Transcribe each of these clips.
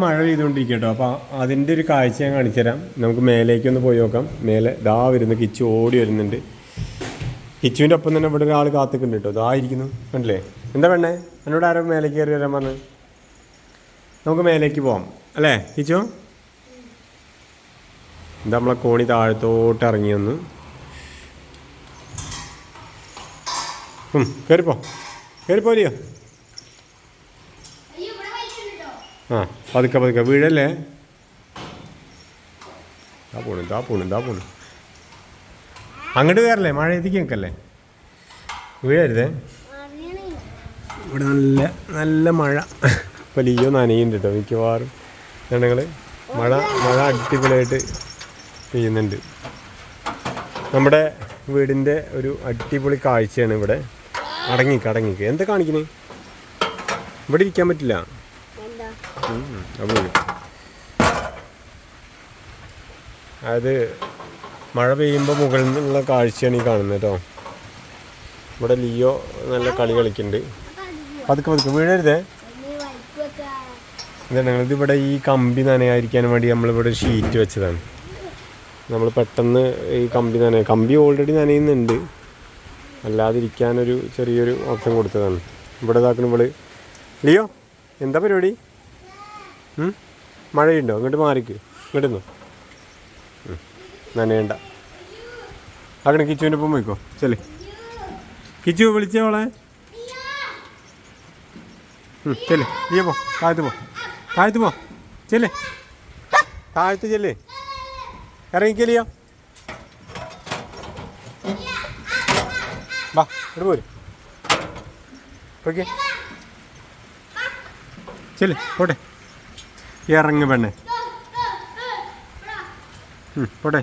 മഴ പെയ്തുകൊണ്ടിരിക്കട്ടോ അപ്പോൾ അതിന്റെ ഒരു കാഴ്ച ഞാൻ കാണിച്ചു തരാം. നമുക്ക് മേലേക്ക് ഒന്ന് പോയി നോക്കാം. മേലെ ദാ വരുന്നു കിച്ചു ഓടി വരുന്നുണ്ട്. കിച്ചുവിന്റെ ഒപ്പം തന്നെ ഇവിടെ ഒരാൾ കാത്തിക്കുന്നുണ്ട് കേട്ടോ. ദാ ഇരിക്കുന്നു. കണ്ടില്ലേ? എന്താ വേണ്ടേ എന്നോട് ആരോ മേലേക്ക് കയറി വരാൻ പറഞ്ഞു. നമുക്ക് മേലേക്ക് പോവാം. അല്ലേ കിച്ചു? എന്താ നമ്മളെ കോണി താഴത്തോട്ട് ഇറങ്ങി വന്ന്. കയറിപ്പോ കയറിപ്പോലിയോ ആ പതുക്കെ പതുക്കെ വീഴല്ലേ? ഇതാ പോണു ഇതാ പോണു ഇതാ പോണു. അങ്ങോട്ട് കയറല്ലേ മഴ എത്തിക്ക് നിൽക്കല്ലേ? വീഴരുതേ. ഇവിടെ നല്ല നല്ല മഴ. ഇപ്പം ലിയോ നനയുന്നുണ്ട് കേട്ടോ മിക്കവാറും. ഞങ്ങൾ മഴ മഴ അടിപൊളിയായിട്ട് പെയ്യുന്നുണ്ട്. നമ്മുടെ വീടിന്റെ ഒരു അടിപൊളി കാഴ്ചയാണ് ഇവിടെ. അടങ്ങിക്ക് അടങ്ങിക്ക് എന്താ കാണിക്കണേ? ഇവിടെ ഇരിക്കാൻ പറ്റില്ല. അത് മഴ പെയ്യുമ്പോൾ മുകളിൽ നിന്നുള്ള കാഴ്ചയാണ് ഈ കാണുന്നത് കേട്ടോ ഇവിടെ ലിയോ നല്ല കളി കളിക്കുന്നുണ്ട്. പതുക്കെ പതുക്കെ വീഴരുതേ. എന്താണ് ഇവിടെ ഈ കമ്പി നനയായിരിക്കാൻ വേണ്ടി നമ്മളിവിടെ ഷീറ്റ് വെച്ചതാണ്. നമ്മൾ പെട്ടെന്ന് ഈ കമ്പി നനയ കമ്പി ഓൾറെഡി നനയുന്നുണ്ട്. അല്ലാതിരിക്കാനൊരു ചെറിയൊരു ഓപ്ഷൻ കൊടുത്തതാണ്. ഇവിടെ ഇതാക്കണം ഇവൾ. ലിയോ എന്താ പരിപാടി? മഴയുണ്ടോ? ഇങ്ങോട്ട് മാറിക്ക്. ഇങ്ങോട്ടുന്നു. നനയണ്ട അങ്ങനെ കിച്ചുവിന്റെ ഒപ്പം പോയിക്കോ. ചെല്ലേ. കിച്ചു വിളിച്ചേ മോളെ. ചെല്ല്. നീ പോ. താഴത്ത് പോ. താഴത്ത് പോ. ചെല്ലേ. താഴത്ത് ചെല്ലേ. ഇറങ്ങിക്കലിയോ വാ ഇവിടെ പോര്. ഓക്കെ ചെല്ലേ പോട്ടെ. ഇറങ്ങ് പെണ്ണേ. പോട്ടെ.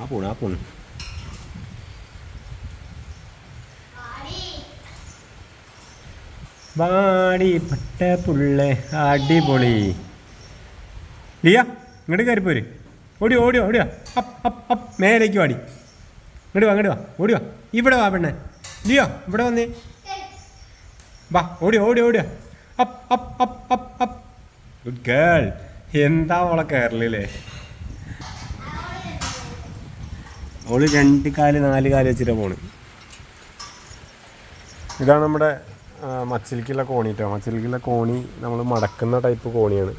ആ പോണ് ആ പോണ്. വാടി പട്ട പുള്ള അടിപൊളി. ലിയ ഇങ്ങോട്ട് കയറിപ്പോര് ഓടി ഓടി ഓടിയോ അപ്പ് അപ്പ് അപ്പ് മേലേക്ക് വാടി. ഇങ്ങോട്ട് വാ ഇങ്ങോട്ട് വാ ഓടി വാ ഇവിടെ വാ പെണ്ണേ. ലിയോ ഇവിടെ വന്നേ. വാ ഓടി ഓടി ഓടിയോ. ഗുഡ് ഗേൾ എന്താ അവളെ കയറലേ അവൾ രണ്ട് കാൽ നാല് കാൽ വെച്ചിട്ട് പോണ്. ഇതാണ് നമ്മുടെ മച്ചിലിക്കുള്ള കോണി കേട്ടോ മച്ചിലിക്കുള്ള കോണി നമ്മൾ മടക്കുന്ന ടൈപ്പ് കോണിയാണ്.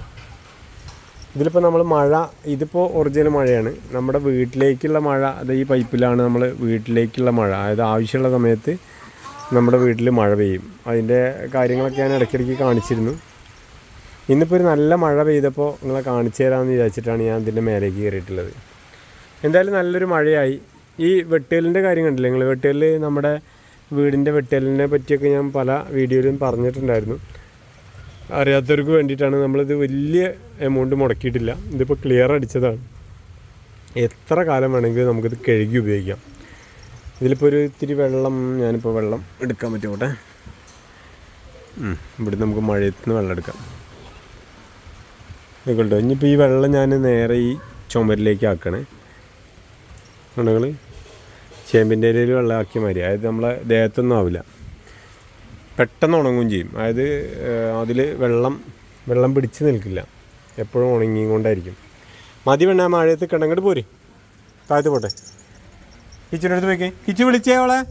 ഇതിലിപ്പോൾ നമ്മൾ മഴ ഇതിപ്പോൾ ഒറിജിനൽ മഴയാണ്. നമ്മുടെ വീട്ടിലേക്കുള്ള മഴ അത് ഈ പൈപ്പിലാണ് നമ്മൾ വീട്ടിലേക്കുള്ള മഴ. അതായത് ആവശ്യമുള്ള സമയത്ത് നമ്മുടെ വീട്ടിൽ മഴ പെയ്യും. അതിന്റെ കാര്യങ്ങളൊക്കെ ഞാൻ ഇടയ്ക്കിടയ്ക്ക് കാണിച്ചിരുന്നു. ഇന്നിപ്പോൾ ഒരു നല്ല മഴ പെയ്തപ്പോൾ നിങ്ങളെ കാണിച്ചു തരാമെന്ന് വിചാരിച്ചിട്ടാണ് ഞാൻ ഇതിന്റെ മേലേക്ക് കയറിയിട്ടുള്ളത്. എന്തായാലും നല്ലൊരു മഴയായി. ഈ വെട്ടേലിന്റെ കാര്യം കണ്ടില്ലേ നിങ്ങൾ വെട്ടേൽ നമ്മുടെ വീടിന്റെ വെട്ടേലിനെ പറ്റിയൊക്കെ ഞാൻ പല വീഡിയോയിലും പറഞ്ഞിട്ടുണ്ടായിരുന്നു. അറിയാത്തവർക്ക് വേണ്ടിയിട്ടാണ് നമ്മളിത് വലിയ എമൗണ്ട് മുടക്കിയിട്ടില്ല. ഇതിപ്പോൾ ക്ലിയർ അടിച്ചതാണ്. എത്ര കാലം വേണമെങ്കിലും നമുക്കിത് കഴുകി ഉപയോഗിക്കാം. ഇതിലിപ്പോൾ ഒരു ഇത്തിരി വെള്ളം ഞാനിപ്പോൾ വെള്ളം എടുക്കാൻ പറ്റുമോട്ടെ ഇവിടെ നമുക്ക് മഴയത്ത് നിന്ന് വെള്ളം എടുക്കാം. ഇതുകൊണ്ടോ ഇനിയിപ്പോൾ ഈ വെള്ളം ഞാൻ നേരെ ഈ ചുമരിലേക്ക് ആക്കണേ. നിങ്ങൾ ചേമ്പിന്റെ വെള്ളം വെള്ളമാക്കിയ മാതിരി. അതായത് നമ്മളെ ദേഹത്തൊന്നും ആവില്ല. പെട്ടെന്ന് ഉണങ്ങുകയും ചെയ്യും. അതായത് അതിൽ വെള്ളം വെള്ളം പിടിച്ച് നിൽക്കില്ല. എപ്പോഴും ഉണങ്ങിയും കൊണ്ടായിരിക്കും. മതി വേണ്ട മഴയത്ത് കിടങ്ങോട്ട് പോര്. താഴ്ത്തു പോട്ടെ. കിച്ചുവിന്റെ അടുത്ത് പോയിക്കേ. കിച്ചു വിളിച്ചേ അവളെ.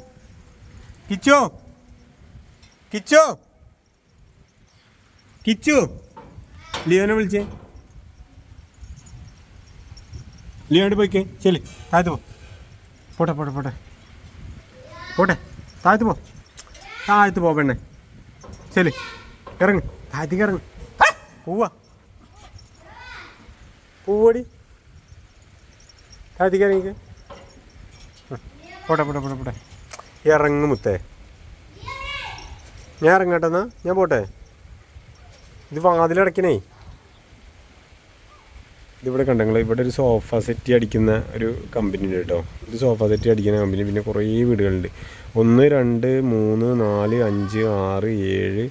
കിച്ചു. കിച്ചു. കിച്ചു. ലിയോനെ വിളിച്ചേ. ലിയോണ്ട് പോയിക്കേ. ചെൽ താഴ്ത്തു പോ. പോട്ടെ പോട്ടെ പോട്ടെ. പോട്ടെ. താഴ്ത്തു പോ. താഴ്ത്തു പോ പെണ്ണെ. ചെൽ ഇറങ്ങ്. താഴ്ത്തി ഇറങ്ങ്. പോവാ. പൂവടി. താഴത്തേക്ക് ഇറങ്ങിക്കേ. പോട്ടെ പോട്ടെ പോട്ടെ പോട്ടെ. ഇറങ്ങും മുത്തേ. ഞാൻ ഇറങ്ങട്ടെ എന്നാ. ഞാൻ പോട്ടെ. ഇത് വാതിലടക്കണേ ഇതിവിടെ കണ്ടങ്ങൾ ഇവിടെ ഒരു സോഫ സെറ്റ് അടിക്കുന്ന ഒരു കമ്പനി ഉണ്ട് കേട്ടോ. ഒരു സോഫ സെറ്റ് അടിക്കുന്ന കമ്പനി പിന്നെ കുറേ വീടുകളുണ്ട്. ഒന്ന് രണ്ട് മൂന്ന് നാല് അഞ്ച് ആറ് ഏഴ്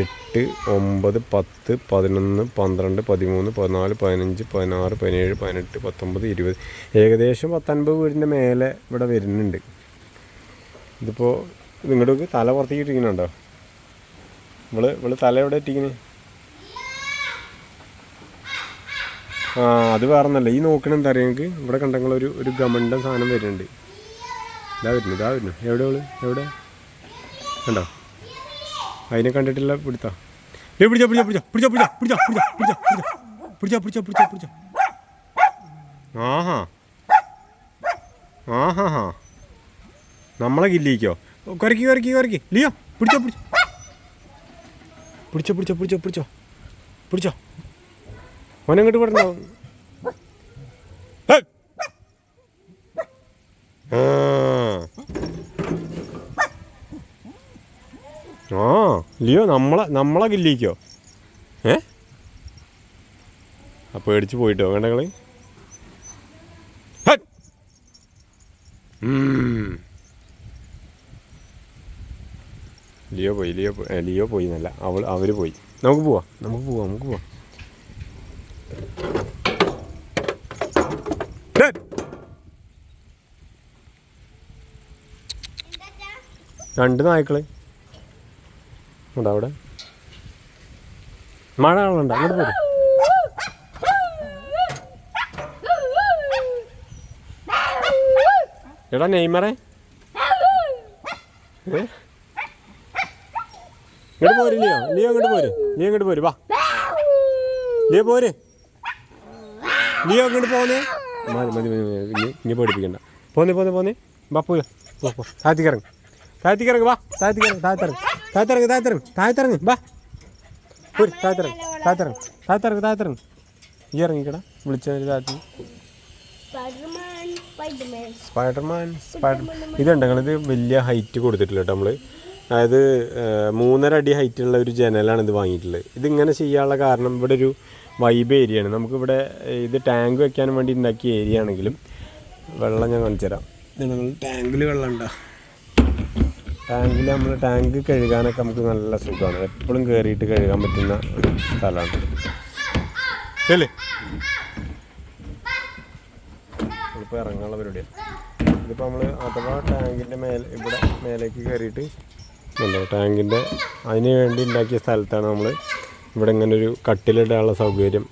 എട്ട് ഒമ്പത് പത്ത് പതിനൊന്ന് പന്ത്രണ്ട് പതിമൂന്ന് പതിനാല് പതിനഞ്ച് പതിനാറ് പതിനേഴ് പതിനെട്ട് പത്തൊമ്പത് ഇരുപത്. ഏകദേശം പത്തൊൻപത് വീടിന്റെ മേലെ ഇവിടെ വരുന്നുണ്ട്. ഇതിപ്പോൾ ഇങ്ങോട്ട് തല പുറത്തേക്കിട്ടിരിക്കണുണ്ടോ ഇവൾ ഇവൾ തല എവിടെ ഇട്ടിരിക്കുന്നത് ആ അത് വേറെ ഒന്നല്ല. ഈ നോക്കണ എന്താ അറിയാം നിങ്ങൾക്ക് ഇവിടെ കണ്ടെങ്കിലൊരു ഒരു ഗമണ്ട സാധനം വരുന്നുണ്ട്. ഇതാ വരുന്നു ഇതാ വരുന്നു. എവിടെ അവൾ എവിടെ? കണ്ടോ? അതിനെ കണ്ടിട്ടില്ല പിടുത്താ ഏ പിടിച്ചോ പിടിച്ചോ പിടിച്ചോ പിടിച്ചോ പിടിച്ചോ പിടിച്ചോ പിടിച്ചോ പിടിച്ചോ പിടിച്ചോ പിടിച്ചോ പിടിച്ചോ പിടിച്ചോ ആഹാ ആഹാ ഹാ നമ്മളെ കില്ലിക്കോ കുരക്കി കുരക്കി കുരക്കി ലിയോ പിടിച്ചോ പിടിച്ചോ പിടിച്ചോ പിടിച്ചോ പിടിച്ചോ പിടിച്ചോ പിടിച്ചോ ഓനങ്ങോട്ട് പറഞ്ഞോ ആ ആ ലിയോ നമ്മളെ നമ്മളെ കില്ലിക്കോ ഏ? ആ പേടിച്ച് പോയിട്ടോ വേണ്ട കളി. ലിയോ പോയി ലിയോ പോയി ലിയോ പോയി എന്നല്ല അവൾ അവർ പോയി. നമുക്ക് പോവാം നമുക്ക് പോവാം നമുക്ക് പോവാം. രണ്ട് നായ്ക്കൾ. ഉണ്ടോ അവിടെ? മഴ ആളുണ്ടോ? അങ്ങോട്ട് പോരും. എടാ നെയ്മറേ? ഇങ്ങോട്ട് പോര് ലിയോ. ലിയോ ഇങ്ങോട്ട് പോര്. ലിയോ ഇങ്ങോട്ട് പോര്. വാ. ലിയോ പോര്. ലിയോ ഇങ്ങോട്ട് പോന്നേ. മതി മതി മതി. ഇനി പേടിപ്പിക്കണ്ട. പോന്നേ പോന്നേ പോന്നേ. വാ പോയോ. താഴത്തേക്കിറങ്ങ് താഴത്തേക്കിറങ്ങ് വാ. താഴ്ത്തിക്കിറങ്ങ് താഴത്തിറങ്ങ് താഴത്തിറങ്ങ് താഴത്തിറങ്ങ് താഴത്തിറങ്ങ്. ബാ. ഒരു താഴത്തിറങ്ങ് താഴത്തിറങ്ങ് താഴത്തിറങ്ങ് താഴത്തിറങ്ങ്. ഈ ഇറങ്ങിക്കടാ വിളിച്ചവര് താഴത്ത് സ്പൈഡർമാൻ സ്പൈഡർ ഇതുണ്ട് ഇത് വലിയ ഹൈറ്റ് കൊടുത്തിട്ടില്ല കേട്ടോ നമ്മൾ അതായത് മൂന്നര അടി ഹൈറ്റുള്ള ഒരു ജനലാണ് ഇത് വാങ്ങിയിട്ടുള്ളത്. ഇതിങ്ങനെ ചെയ്യാനുള്ള കാരണം ഇവിടെ ഒരു വൈബ് ഏരിയയാണ് നമുക്കിവിടെ ഇത് ടാങ്ക് വെക്കാൻ വേണ്ടി ഉണ്ടാക്കിയ ഏരിയ ആണെങ്കിലും വെള്ളം ഞാൻ കാണിച്ചു തരാം ടാങ്കിൽ വെള്ളം ഉണ്ടോ? ടാങ്കിൽ നമ്മൾ ടാങ്ക് കഴുകാനൊക്കെ നമുക്ക് നല്ല സുഖമാണ്. എപ്പോഴും കയറിയിട്ട് കഴുകാൻ പറ്റുന്ന സ്ഥലമാണ്. ശരി ഇപ്പോൾ ഇറങ്ങാനുള്ള പരിപാടിയാണ് ഇതിപ്പോൾ നമ്മൾ അഥവാ ടാങ്കിന്റെ മേലെ ഇവിടെ മേലേക്ക് കയറിയിട്ട് ഉണ്ടോ? ടാങ്കിന്റെ അതിന് വേണ്ടി ഉണ്ടാക്കിയ സ്ഥലത്താണ് നമ്മൾ ഇവിടെ ഇങ്ങനെ ഒരു കട്ടിലിടാനുള്ള സൗകര്യം